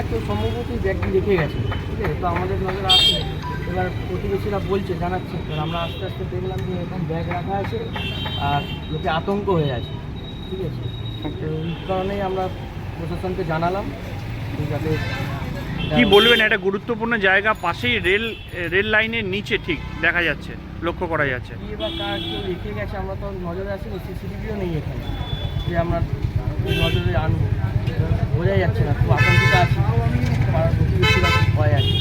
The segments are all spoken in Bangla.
জায়গায় কেউ সম্ভবত ব্যাগটি রেখে গেছে ঠিক আছে? তো আমাদের নজরে আসে এবার প্রতিবেশীরা বলছে জানাচ্ছে। এবার আমরা আস্তে আস্তে দেখলাম যে এরকম ব্যাগ রাখা আছে আর লোকে আতঙ্ক হয়ে আছে ঠিক আছে? তো এই কারণেই আমরা প্রশাসনকে জানালাম যাতে কি বলবেন একটা গুরুত্বপূর্ণ জায়গা পাশেই রেল রেল লাইনের নিচে ঠিক দেখা যাচ্ছে লক্ষ্য করা যাচ্ছে। কার কেউ রেখে গেছে আমরা তো নজরে আসিনি সিসিটিভিও নেই এখানে। যে আমরা নজরে আনব। বোঝা যাচ্ছে না খুব আতঙ্কিত আছি। পাড়ার প্রতিবেশীরা খুব ভয় আছে।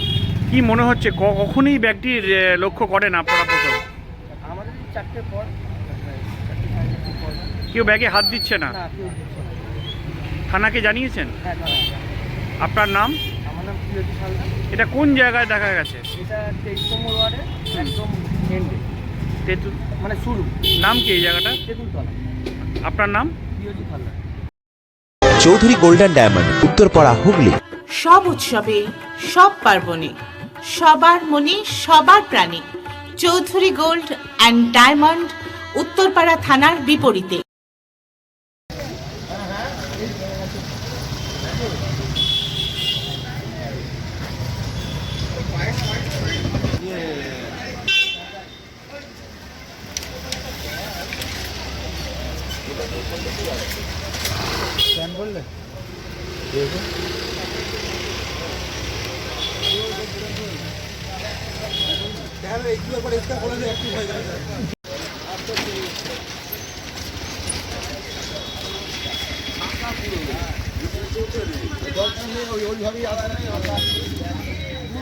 কি মনে হচ্ছে কখনই ব্যাগটির এ, লক্ষ্য করেন আপনারা প্রথম? আমাদের চারটের পর কেউ ব্যাগে হাত দিচ্ছে না? থানাকে জানিয়েছেন? হ্যাঁ আপনার নাম? আমার নাম প্রিয়তি সালদা এটা কোন জায়গায় দেখা গেছে? এটা তেইশ নম্বর ওয়ার্ডে একদম এন্ডে তেঁতুল মানে শুরু। নাম কি এই জায়গাটা তেঁতুলতলা। আপনার নাম? Haldar Chowdhury golden diamond, Uttarpara Hooghly. সব উৎসবে, সব পার্বণে, সবার মনে সবার প্রাণে Chowdhury gold and diamond, Uttarpara থানার বিপরীতে। স্ক্যান করলে দেখুন ওইভাবেই আসা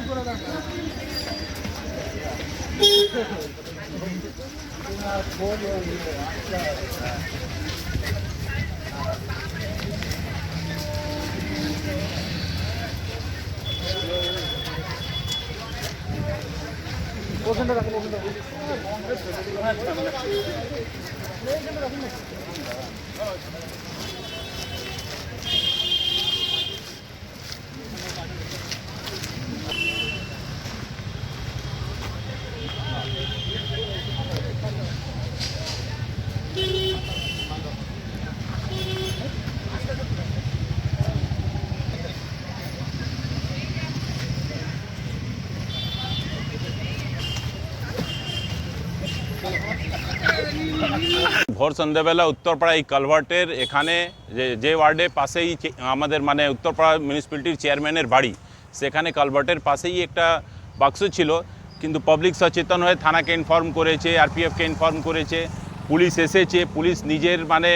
করে দেখা Thank you. ওখানটা রাখুন ভোর সন্ধ্যাবেলা উত্তরপাড়া এই কালভার্টের এখানে যে যে ওয়ার্ডে পাশেই আমাদের মানে উত্তরপাড়া মিউনিসিপ্যালিটির চেয়ারম্যানের বাড়ি, সেখানে কালভার্টের পাশেই একটা বাক্স ছিল। কিন্তু পাবলিক সচেতন হয়ে থানাকে ইনফর্ম করেছে আরপিএফকে ইনফর্ম করেছে, পুলিশ এসেছে, পুলিশ নিজের মানে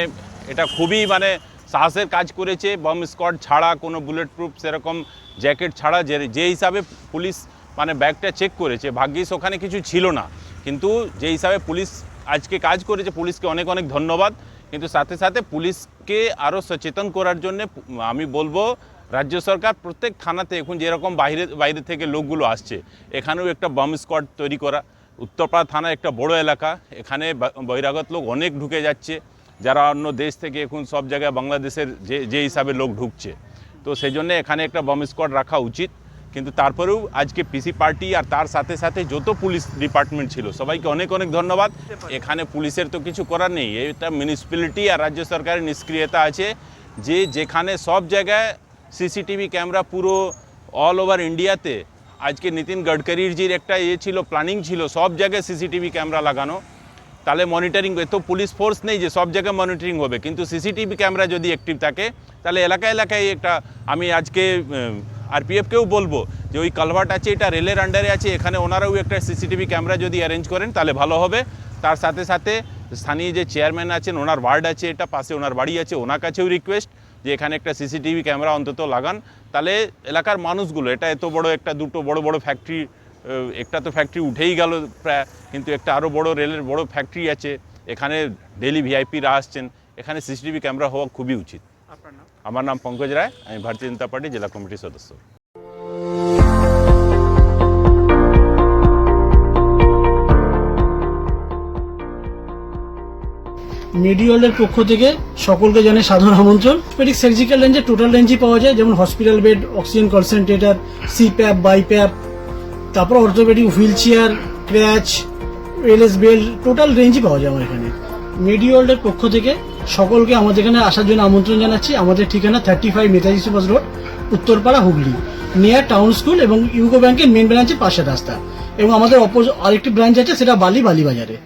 এটা খুবই মানে সাহসের কাজ করেছে। বম স্কোয়াড ছাড়া, কোনো বুলেট প্রুফ সেরকম জ্যাকেট ছাড়া, যে যে হিসাবে পুলিশ মানে ব্যাগটা চেক করেছে, ভাগ্যিস ওখানে কিছু ছিল না। কিন্তু যে হিসাবে পুলিশ আজকে কাজ করেছে, পুলিশকে অনেক অনেক ধন্যবাদ। কিন্তু সাথে সাথে পুলিশকে আরও সচেতন করার জন্য আমি বলব, রাজ্য সরকার প্রত্যেক থানাতে এখন যেরকম বাইরে বাইরে থেকে লোকগুলো আসছে, এখানেও একটা বম স্কোয়াড তৈরি করা। উত্তরপাড়া থানা একটা বড় এলাকা, এখানে বহিরাগত লোক অনেক ঢুকে যাচ্ছে। যারা অন্য দেশ থেকে এখন সব জায়গায় বাংলাদেশের যে যে হিসাবে লোক ঢুকছে। তো সেই জন্য এখানে একটা বম স্কোয়াড রাখা উচিত। কিন্তু তারপরেও আজকে পিসি পার্টি আর তার সাথে সাথে যত পুলিশ ডিপার্টমেন্ট ছিল, সবাইকে অনেক অনেক ধন্যবাদ। এখানে পুলিশের তো কিছু করার নেই, এটা মিউনিসিপ্যালিটি আর রাজ্য সরকারের নিষ্ক্রিয়তা আছে। যে যেখানে সব জায়গায় সিসিটিভি ক্যামেরা পুরো অল ওভার ইন্ডিয়াতে আজকে নীতিন গডকারির জির একটা ইয়ে ছিল প্ল্যানিং ছিল, সব জায়গায় সিসিটিভি ক্যামেরা লাগানো। তাহলে মনিটরিং এত পুলিশ ফোর্স নেই যে সব জায়গায় মনিটরিং হবে। কিন্তু সিসিটিভি ক্যামেরা যদি অ্যাক্টিভ থাকে, তাহলে এলাকা এলাকায় একটা, আমি আজকে আরপিএফকেও বলব যে ওই কালভার্ট আছে, এটা রেলের আন্ডারে আছে, এখানে ওনারাও একটা সিসিটিভি ক্যামেরা যদি অ্যারেঞ্জ করেন, তাহলে ভালো হবে। তার সাথে সাথে স্থানীয় যে চেয়ারম্যান আছেন, ওনার ওয়ার্ড আছে, এটা পাশে ওনার বাড়ি আছে, ওনার কাছেও রিকোয়েস্ট যে এখানে একটা সিসিটিভি ক্যামেরা অন্তত লাগান। তাহলে এলাকার মানুষগুলো, এটা এত বড় একটা দুটো বড় বড় ফ্যাক্টরি একটা তো ফ্যাক্টরি উঠেই গেল প্রায়, কিন্তু একটা আরও বড় রেলের বড় ফ্যাক্টরি আছে, এখানে ডেলি ভিআইপিরা আসছেন, এখানে সিসিটিভি ক্যামেরা হওয়া খুবই উচিত। আমার নাম পঙ্কজ রায়, আমি ভারতীয় জনতা পার্টি জেলা কমিটির সদস্য। মেডিওয়ালের পক্ষ থেকে সকলকে জানে সাধারণ আমন্ত্রণ। পেডিক সার্জিক্যাল রেঞ্জে টোটাল রেঞ্জই পাওয়া যায়, যেমন hospital bed oxygen concentrator CPAP BiPAP তারপর orthopedic wheelchair crutch LS belt total রেঞ্জই পাওয়া যায় আমার এখানে। মেডিওয়ার্ল্ডের পক্ষ থেকে সকলকে আমাদের এখানে আসার জন্য আমন্ত্রণ জানাচ্ছি। আমাদের ঠিকানা thirty five Netaji Subhash road, Uttarpara, Hooghly. Near town school এবং ইউকো ব্যাংকের মেন ব্রাঞ্চের পাশের রাস্তা। এবং আমাদের অপোজ আরেকটি ব্রাঞ্চ আছে, সেটা বালি বালি বাজারে।